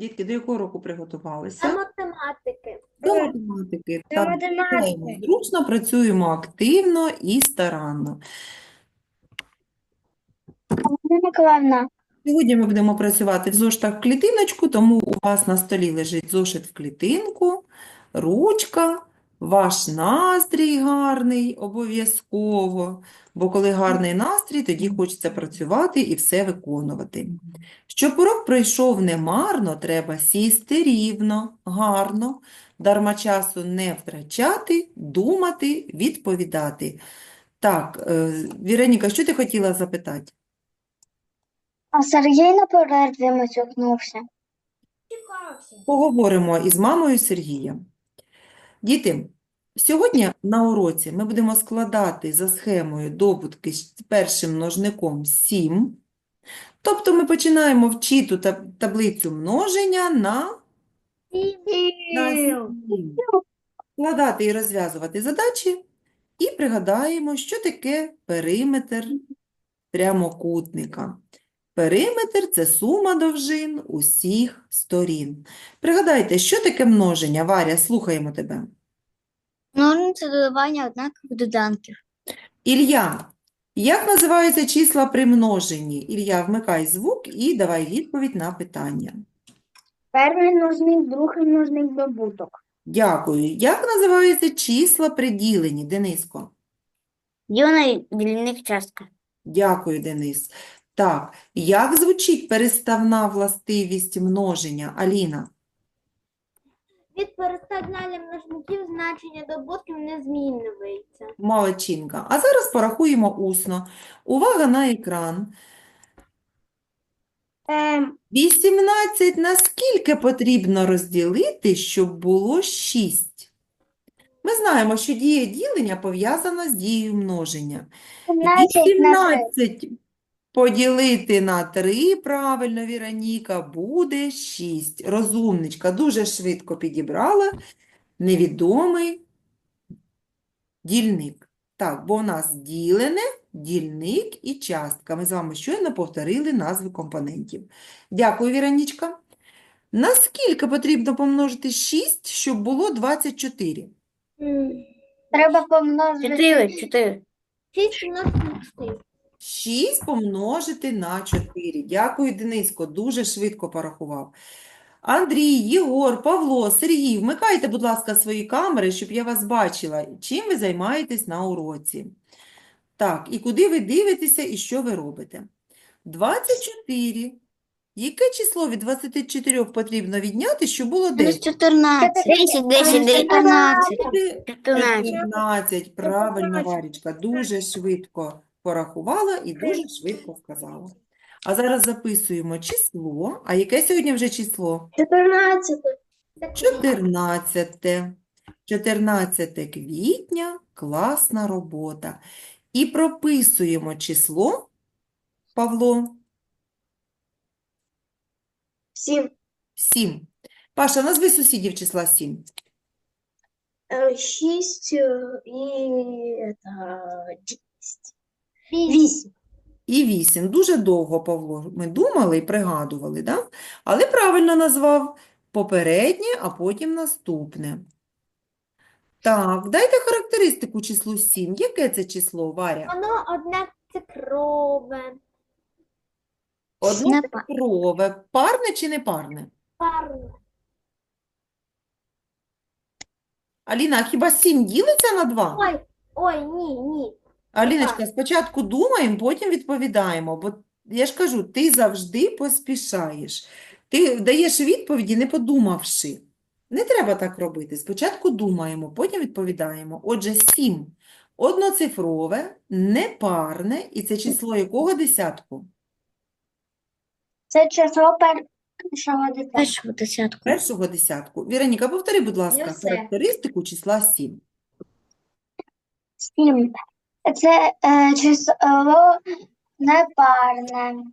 Дітки, до якого року До приготувалися? математики. До математики. До Так, математики. зручно працюємо активно і старанно. Миколаївна, Сьогодні ми будемо працювати в зошитах в клітиночку, тому у вас на столі лежить зошит в клітинку, ручка, ваш настрій гарний обов'язково, бо коли гарний настрій, тоді хочеться працювати і все виконувати. Щоб урок пройшов немарно, треба сісти рівно, гарно, дарма часу не втрачати, думати, відповідати. Так, е, Віроніка, що ти хотіла запитати? а Сергій на перерві матюкнувся. Поговоримо із мамою Сергія. Діти, сьогодні на уроці ми будемо складати за схемою добутки з першим множником 7. Тобто ми починаємо вчити таблицю множення на, на 7. Складати і розв'язувати задачі і пригадаємо, що таке периметр прямокутника. Периметр – це сума довжин усіх сторін. Пригадайте, що таке множення? Варя, слухаємо тебе. Ну, це додавання однакових доданків. Ілля, як називаються числа при множенні? Ілля, вмикай звук і давай відповідь на питання. Перший множник, другий множник, добуток. Дякую. Як називаються числа при діленні? Дениско. Ділена дільник частка. Дякую, Денис. Так, як звучить переставна властивість множення? Аліна. Від переставляння множників значення добутків не змінюється. Молодчинка. А зараз порахуємо усно. Увага на екран. Ем, 18 на скільки потрібно розділити, щоб було 6? Ми знаємо, що дія ділення пов'язана з дією множення. 17 на 18 поділити на 3, правильно, Віроніка, буде 6. Розумничка, дуже швидко підібрала невідомий дільник. Так, бо у нас ділене, дільник і частка. Ми з вами щойно повторили назви компонентів. Дякую, Віронічка. Наскільки потрібно помножити 6, щоб було 24? Треба помножити. 4, 4. 6 на 4. 6 помножити на 4. Дякую, Дениско, дуже швидко порахував. Андрій, Єгор, Павло, Сергій, вмикайте, будь ласка, свої камери, щоб я вас бачила, чим ви займаєтесь на уроці. Так, і куди ви дивитеся і що ви робите? 24. Яке число від 24 потрібно відняти, щоб було 10? 14. 10, 10, 19. Буде 14. 15. Правильно, Варічка, дуже швидко порахувала і дуже швидко сказала. А зараз записуємо число. А яке сьогодні вже число? 14. 14. 14 квітня, класна робота. І прописуємо число, Павло, 7. 7. Паша, назви сусідів числа 7. 6 і 10. 8. І 8. Дуже довго, Павло, ми думали і пригадували, да? Але правильно назвав попереднє, а потім наступне. Так, дайте характеристику числу 7. Яке це число, Варя? Воно одноцифрове, Одноцифрове. Парне чи не парне? парне. Аліна, а хіба 7 ділиться на 2? Ой, ой, ні, ні. Аліночка, спочатку думаємо, потім відповідаємо, бо я ж кажу, ти завжди поспішаєш. Ти даєш відповіді, не подумавши. Не треба так робити. Спочатку думаємо, потім відповідаємо. Отже, 7 одноцифрове, непарне, і це число якого десятку? Це число першого дитя. Першого десятку. Першого десятку. Віроніка, повтори, будь ласка, все. характеристику числа 7. 7. Це е, число непарне.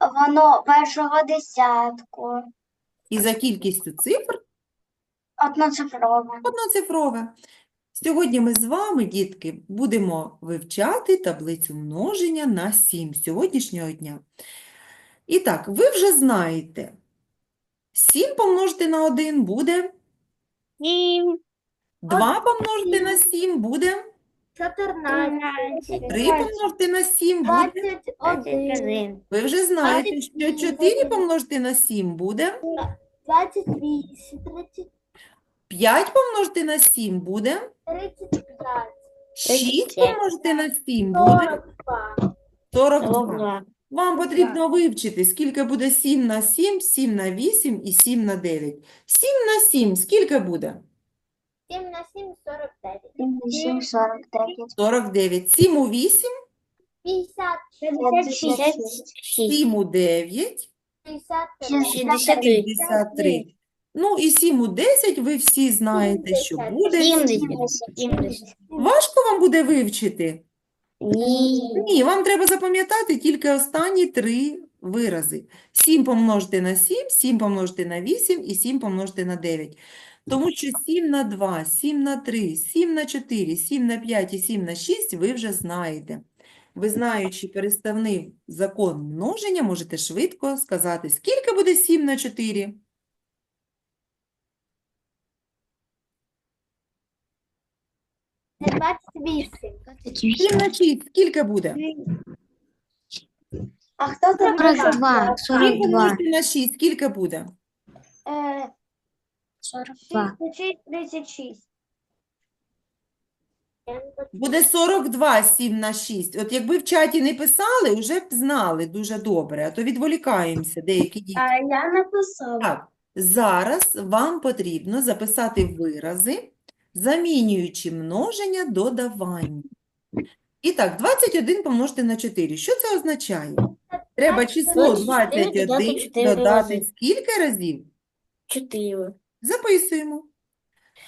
Воно першого десятку. І за кількістю цифр Одноцифрове. Одноцифрове. Сьогодні ми з вами, дітки, будемо вивчати таблицю множення на 7 сьогоднішнього дня. І так, ви вже знаєте, 7 помножити на 1 буде. Сім. 2 помножити на 7 буде. 14. 3 помножити на 7 буде. 21. Ви вже знаєте, що 4 помножити на 7 буде. 28. 30, 5 помножити на 7 буде. 35. 6 37. помножити на 7 буде. 42. 42. Вам потрібно вивчити, скільки буде 7 на 7, 7 на 8 і 7 на 9. 7 на 7 скільки буде? 7 на 7 49. Сім, сорок дев'ять. 49. 49. 7 у 8, 50. 56. 7 у 9, 63. 63. 53. Ну і 7 у 10 ви всі знаєте, що буде. Сімдесят. Важко вам буде вивчити? Ні. Ні, вам треба запам'ятати тільки останні три вирази. 7 помножити на 7, 7 помножити на 8 і 7 помножити на 9. Тому що 7 на 2, 7 на 3, 7 на 4, 7 на 5 і 7 на 6 ви вже знаєте. Ви знаючи переставний закон множення, можете швидко сказати, скільки буде 7 на 4? На на шість, скільки буде? А хто забрав? 42. два? 42. на шість, скільки буде? 42. 36. Буде 42 7 на 6. От якби в чаті не писали, вже б знали дуже добре, а то відволікаємося деякі діти. А я написала. Так, зараз вам потрібно записати вирази, замінюючи множення додавання. І так, 21 помножити на 4. Що це означає? Треба число 21 додати скільки разів? 4. Записуємо.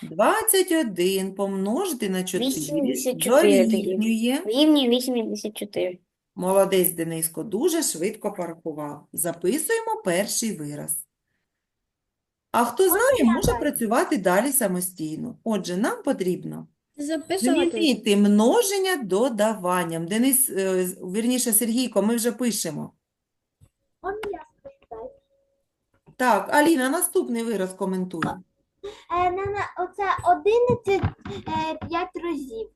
21 помножити на 4 84 тоді. дорівнює. Рівні 84. Молодець, Дениско, дуже швидко порахував. Записуємо перший вираз. А хто знає, може працювати далі самостійно. Отже, нам потрібно змінити множення додаванням. Денис, е, з- вірніше, Сергійко, ми вже пишемо. Так, Аліна, наступний вираз коментуй. Е, на, на, оце 11 е, 5 разів.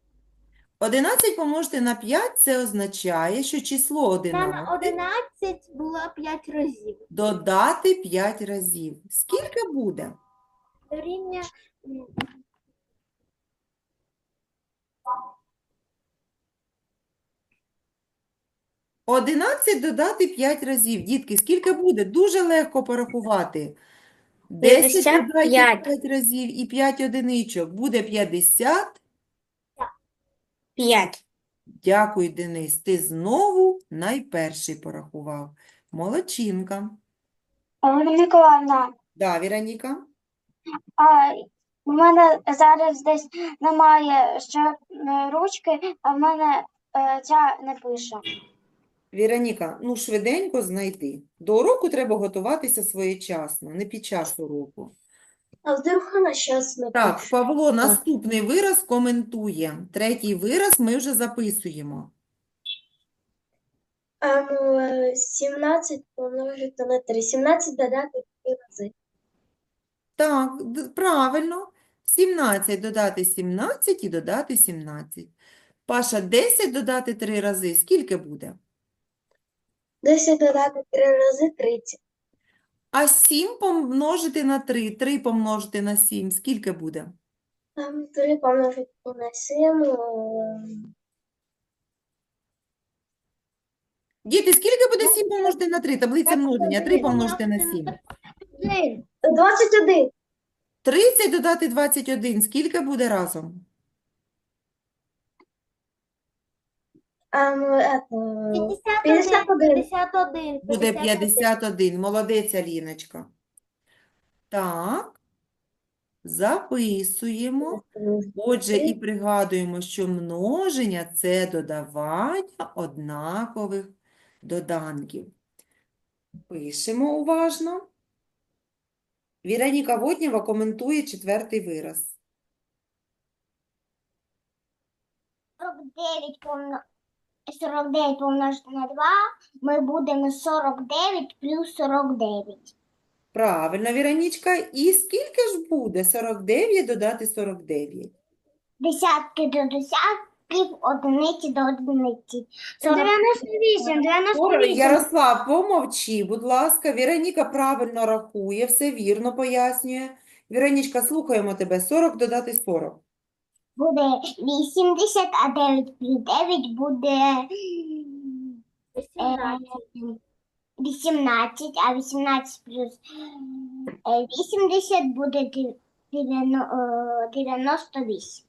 11 помножити на 5 – це означає, що число на 11 11 було 5 разів. додати 5 разів. Скільки буде? Дорівнює м, 11 додати 5 разів. Дітки, скільки буде? Дуже легко порахувати. 10 додати 55. 5 разів і 5 одиничок. Буде 50. П'ять. Дякую, Денис. Ти знову найперший порахував. Молодчинка. Олена Миколаївна, Да, Віроніка? а в мене зараз десь немає ще е, ручки, а в мене е, ця не пише. Віроніка, ну швиденько знайди. До уроку треба готуватися своєчасно, не під час уроку. А вдруг вона щас не Так, Павло, наступний вираз коментує. Третій вираз ми вже записуємо. А, ну, 17 помножити на 3. 17 додати 3 рази. Так, д- правильно. 17 додати 17 і додати 17. Паша, 10 додати 3 рази. Скільки буде? 10 додати 3 рази 30. А 7 помножити на 3, 3 помножити на 7. Скільки буде? Там 3 помножити на 7. Діти, скільки буде 7 помножити на 3? Таблиця множення. 3 помножити на 7. 21. 30 додати 21. Скільки буде разом? А, ну, это... 51. 51. Буде 51. Молодець, Аліночка. Так. Записуємо. Отже, і пригадуємо, що множення – це додавання однакових доданків. Пишемо уважно. Віроніка Воднєва коментує четвертий вираз. 49 помно... 49 помножити на 2, ми будемо 49 плюс 49. Правильно, Віронічка. І скільки ж буде 49 додати 49? Десятки до десятків, одиниці до одиниці. Це Сорок. 98, 98. Ярослав, помовчи, будь ласка. Віроніка правильно рахує, все вірно пояснює. Віронічка, слухаємо тебе. 40 додати 40. Буде 80, а 9 плюс 9 буде е, 18, а 18 плюс е, 80 буде дев- дев'яно- е, 98.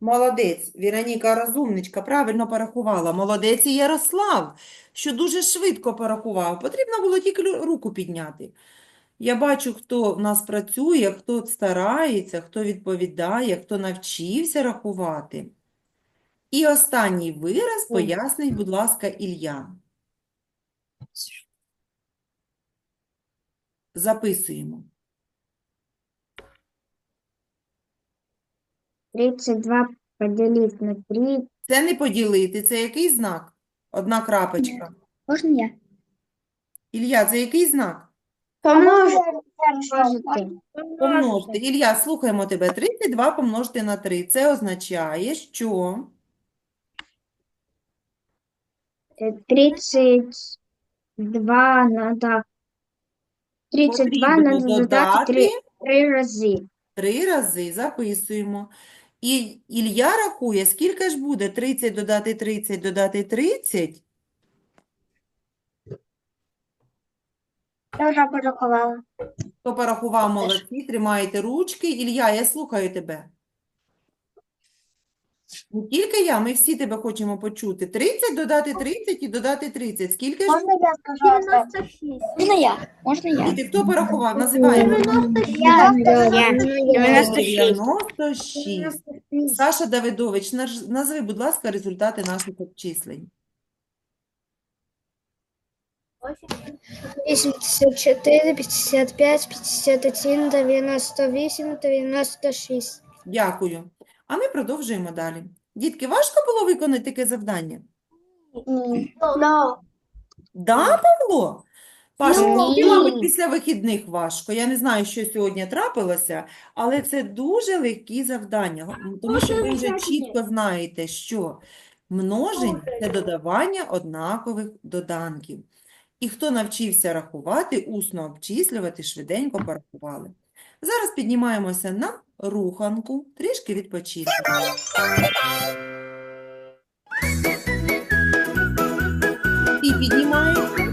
Молодець, Віроніка розумничка, правильно порахувала. Молодець і Ярослав, що дуже швидко порахував. Потрібно було тільки руку підняти. Я бачу, хто в нас працює, хто старається, хто відповідає, хто навчився рахувати. І останній вираз пояснить, будь ласка, Ілля. Записуємо. 32 поділити на 3. Це не поділити, це який знак? Одна крапочка. Можна я? Ілля, це який знак? Помножити. Помножити. Ілля, слухаємо тебе. 32 помножити на 3. Це означає, що 32 надо 32 потрібно надо додати 3, додати 3 рази. три рази. Записуємо. І Ілля рахує, скільки ж буде 30 додати 30 додати 30? Я вже порахувала. Хто порахував, молодці, тримаєте ручки. Ілля, я слухаю тебе. Не тільки я, ми всі тебе хочемо почути. 30 додати 30 і додати 30. Скільки ж Можна я скажу? 96. Можна я? Можна я? Діти, хто порахував? Називаємо. 96. 96. Саша Давидович, наж- назви, будь ласка, результати наших обчислень. 84, 55, 51, 98, 96. Дякую. А ми продовжуємо далі. Дітки, важко було виконати таке завдання? Да. Да, Павло? Паша, Ну, тобі, ні. мабуть, після вихідних важко. Я не знаю, що сьогодні трапилося, але це дуже легкі завдання, тому що ви вже чітко знаєте, що множення – це додавання однакових доданків. І хто навчився рахувати, усно обчислювати, швиденько порахували. Зараз піднімаємося на руханку, трішки відпочити. І піднімаємо.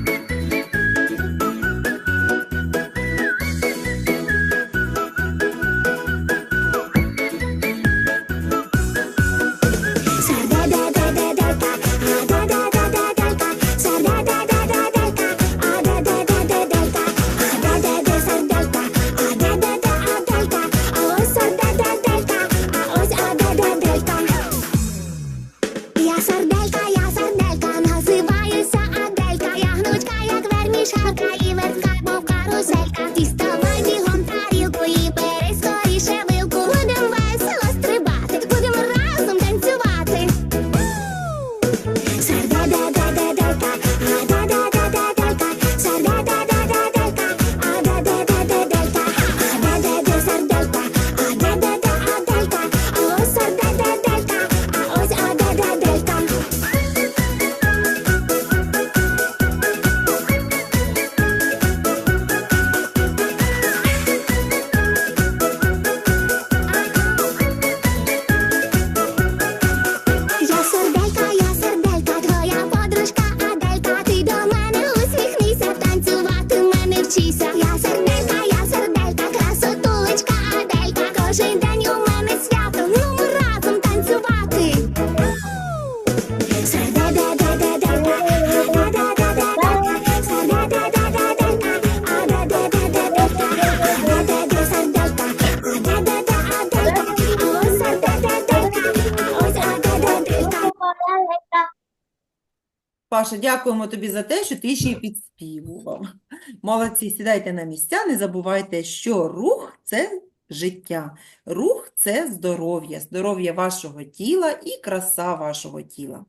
Паша, дякуємо тобі за те, що ти ще й підспівував. Молодці, сідайте на місця, не забувайте, що рух – це життя, рух – це здоров'я, здоров'я вашого тіла і краса вашого тіла.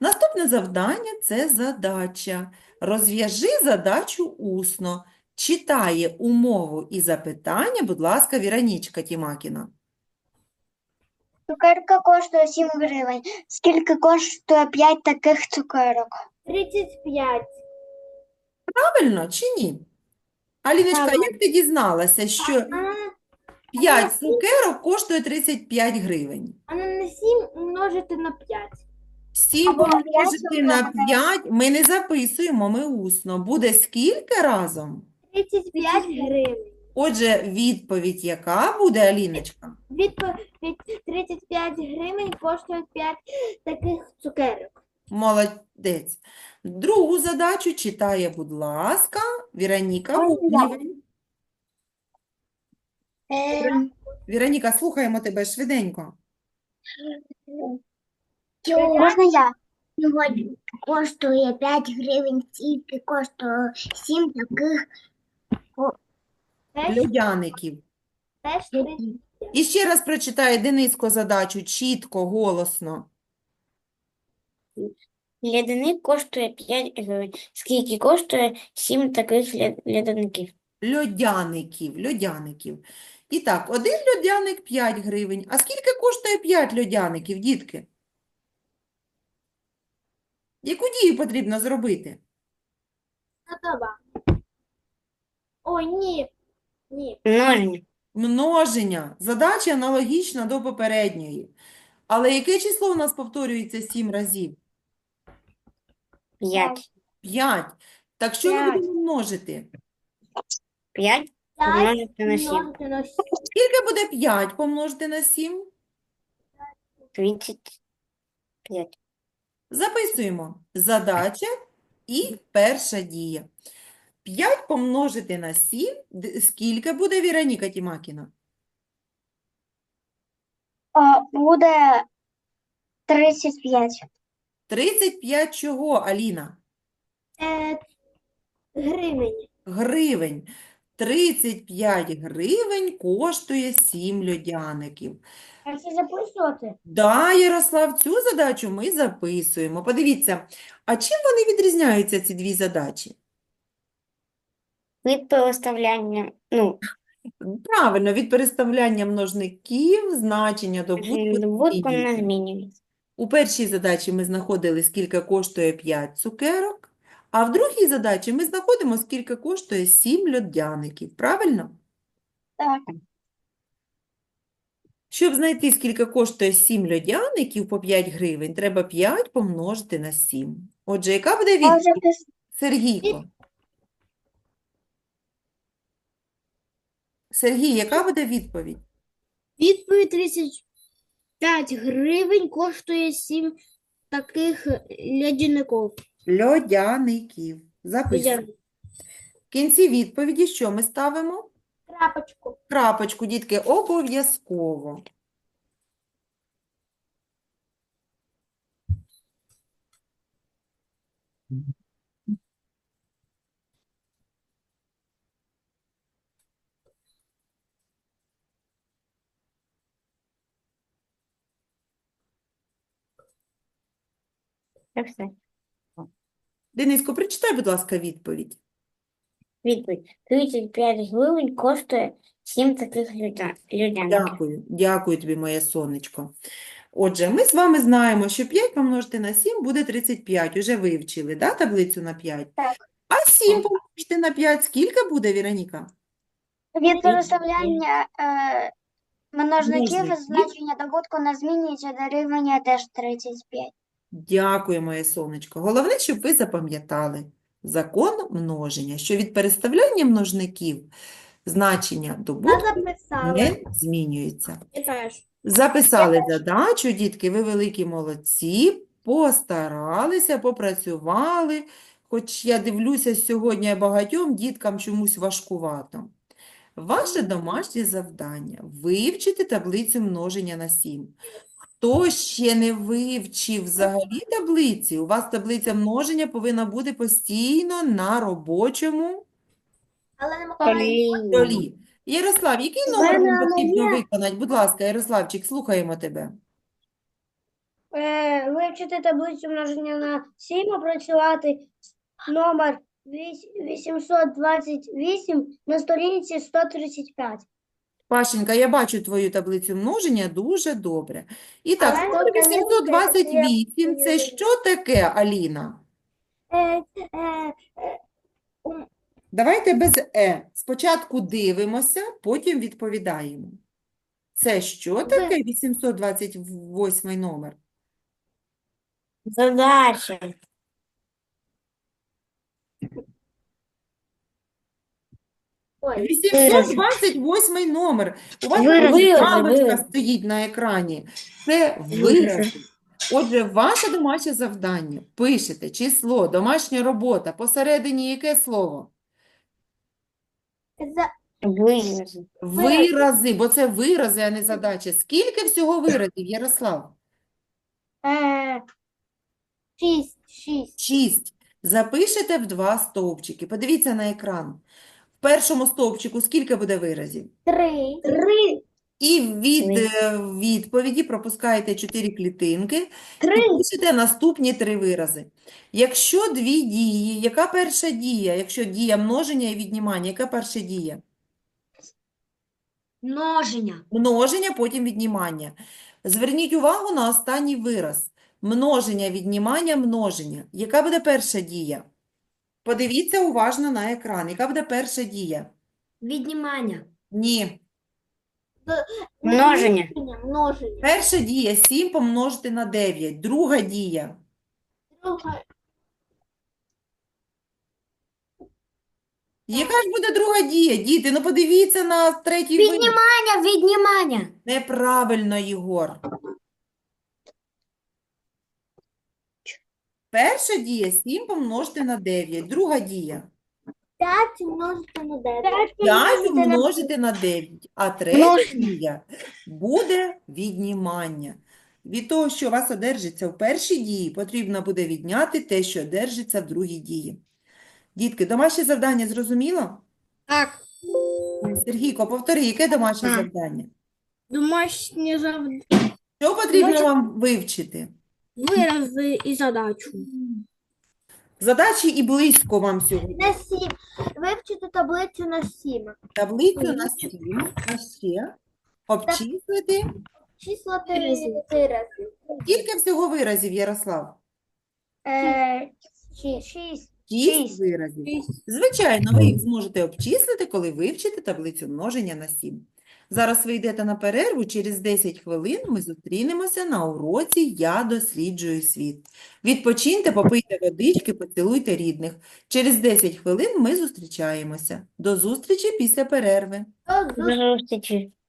Наступне завдання – це задача. Розв'яжи задачу усно. Читає умову і запитання, будь ласка, Віронічка Тімакіна. Цукерка коштує 7 гривень. Скільки коштує 5 таких цукерок? 35. Правильно чи ні? Аліночка, як ти дізналася, що 5 цукерок коштує 35 гривень? А на 7 умножити на 5. 7 Або п'ять помножити на цукерок. 5 ми не записуємо, ми усно. Буде скільки разом? 35 гривень. Отже, відповідь яка буде, Аліночка? Відповідь 35 гривень коштує 5 таких цукерок. Молодець. Другу задачу читає, будь ласка, Віроніка Губнєва. Ем, Віроніка, слухаємо тебе швиденько. Можна я? Сьогодні коштує 5 гривень, тільки коштує 7 таких Льодяників. теж 30. І ще раз прочитає Дениско задачу чітко, голосно. Лядяник коштує 5 гривень. Скільки коштує 7 таких ля- лядяників? Льодяників, льодяників. І так, один льодяник 5 гривень. А скільки коштує 5 льодяників, дітки? Яку дію потрібно зробити? Готова. Ой, ні. Ні. Множення. Множення. Задача аналогічна до попередньої. Але яке число у нас повторюється 7 разів? 5. 5. Так що ми П'ять. будемо множити? 5 5 помножити на 7. умножити на 7. Скільки буде 5 помножити на 7? 35. Записуємо. Задача і перша дія. 5 помножити на 7. Скільки буде Віроніка Тімакіна? О, буде 35. 35 чого, Аліна? Е, гривень. Гривень. 35 гривень коштує 7 льодяників. А це записувати? Да, Ярослав, цю задачу ми записуємо. Подивіться, а чим вони відрізняються, ці дві задачі? Від переставляння, ну, Правильно, від переставляння множників, значення добутку добутку не змінюється. У першій задачі ми знаходили, скільки коштує 5 цукерок, а в другій задачі ми знаходимо, скільки коштує 7 льодяників. Правильно? Так. Щоб знайти, скільки коштує 7 льодяників по 5 гривень, треба 5 помножити на 7. Отже, яка буде відповідь, Сергійко? Сергій, яка буде відповідь? Відповідь 35 гривень коштує 7 таких лядяників. Льодяників. Записуємо. В кінці відповіді що ми ставимо? Крапочку. Крапочку, дітки, обов'язково. Це все. Дениско, прочитай, будь ласка, відповідь. Відповідь. 35 гривень коштує 7 таких людя-. Дякую, дякую тобі, моє сонечко. Отже, ми з вами знаємо, що 5 помножити на 7 буде 35. Уже вивчили, да, таблицю на 5? Так. А 7 помножити на 5 скільки буде, Віроніка? Від переставляння е, множників Множників. значення добутку не змінюється, дорівнює теж 35. Дякую, моє сонечко. Головне, щоб ви запам'ятали закон множення, що від переставляння множників значення добутку не змінюється. Записали задачу, дітки, ви великі молодці, постаралися, попрацювали, хоч я дивлюся, сьогодні багатьом діткам чомусь важкувато. Ваше домашнє завдання – вивчити таблицю множення на 7. Хто ще не вивчив взагалі таблиці, у вас таблиця множення повинна бути постійно на робочому столі. Ярослав, який номер нам потрібно виконати? Будь ласка, Ярославчик, слухаємо тебе. Е, вивчити таблицю множення на 7, опрацювати номер 828 на сторінці 135. Пашенька, я бачу твою таблицю множення дуже добре. І так, Але скоро тут, конечно, 828 це що таке, Аліна? Е, е, Давайте без «е». Спочатку дивимося, потім відповідаємо. Це що таке 828 номер? Задача. 828 номер. У вас Вирази, галочка вирази. стоїть на екрані. Це вирази. Отже, ваше домашнє завдання. Пишете число, домашня робота. Посередині яке слово? за- Вирази. Вирази, бо це вирази, а не задача. Скільки всього виразів, Ярослав? е, шість, шість. Шість. Запишете в два стовпчики. Подивіться на екран. Першому стовпчику скільки буде виразів? Три. Три. І від е, відповіді пропускаєте чотири клітинки Три. і пишете наступні три вирази. Якщо дві дії, яка перша дія? Якщо дія множення і віднімання, яка перша дія? Множення. Множення, потім віднімання. Зверніть увагу на останній вираз. Множення, віднімання, множення. Яка буде перша дія? Подивіться уважно на екран. Яка буде перша дія? Віднімання. Ні. Множення. Множення. Перша дія 7 помножити на 9. Друга дія. Друга. Яка ж буде друга дія? Діти, ну подивіться на третій вираз. Віднімання, віднімання. Неправильно, Єгор. Перша дія 7 помножити на 9. Друга дія. П'ять множити на дев'ять. 5 множити на 9. А третя дія буде віднімання. Від того, що у вас одержиться в першій дії, потрібно буде відняти те, що одержиться в другій дії. Дітки, домашнє завдання зрозуміло? Так. Сергійко, повтори, яке домашнє Так. завдання? Домашнє завдання. Що потрібно Домашнє- вам вивчити? Вирази і задачу. Задачі і близько вам сьогодні. На сім. Вивчити таблицю на сім. Таблицю на 7, а ще обчислити. Числа три рази. Скільки всього виразів, Ярослав? Е, шість. Шість. Шість Шість. виразів. Звичайно, ви їх зможете обчислити, коли вивчите таблицю множення на 7. Зараз ви йдете на перерву, через 10 хвилин ми зустрінемося на уроці «Я досліджую світ». Відпочиньте, попийте водички, поцілуйте рідних. Через 10 хвилин ми зустрічаємося. До зустрічі після перерви. До зустрічі.